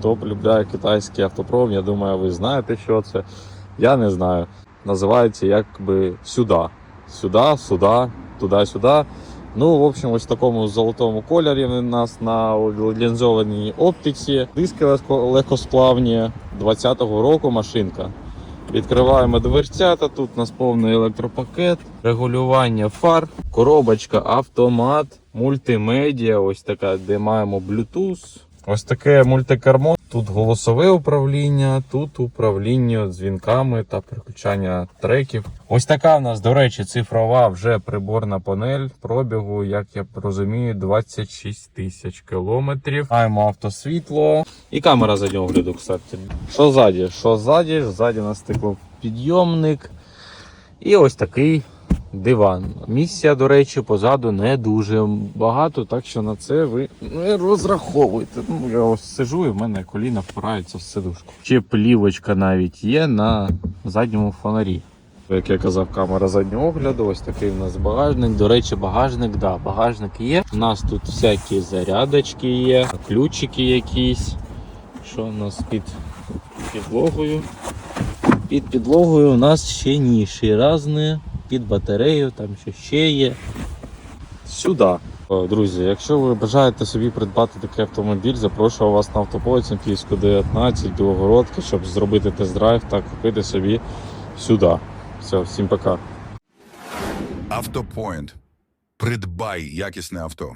Хто полюбляє китайський автопром, я думаю, ви знаєте, що це. Я не знаю. Називається якби сюди. Сюди, сюди, туди-сюди. Ну, в общем, ось в такому золотому кольорі у нас на лінзованій оптиці. Диски легкосплавні 20-го року машинка. Відкриваємо дверцята, тут у нас повний електропакет, регулювання фар, коробочка, автомат, мультимедіа, ось така, де маємо Bluetooth. Ось таке мультикермо. Тут голосове управління, тут управління дзвінками та переключання треків. Ось така в нас, до речі, цифрова вже приборна панель пробігу, як я розумію, 26 тисяч кілометрів. Маємо автосвітло і камера заднього огляду, кстати. Що ззаді? Що ззаді? Ззаді у нас стеклопідйомник. І ось такий диван. Місця, до речі, позаду не дуже багато, так що на це ви не розраховуйте. Ну, я ось сижу і в мене коліна впираються в сидушку. Ще плівочка навіть є на задньому фонарі. Як я казав, камера заднього огляду, ось такий у нас багажник. До речі, багажник, да, багажник є. У нас тут всякі зарядочки є, ключики якісь. Що у нас під підлогою? Під підлогою у нас ще ніші різні, під батарею, там що ще є. Сюди. Друзі, якщо ви бажаєте собі придбати такий автомобіль, запрошую вас на автополиць на Київську 19 Білогородки, щоб зробити тест-драйв та купити собі сюди. Все, всім пока. Автопоінт. Придбай якісне авто.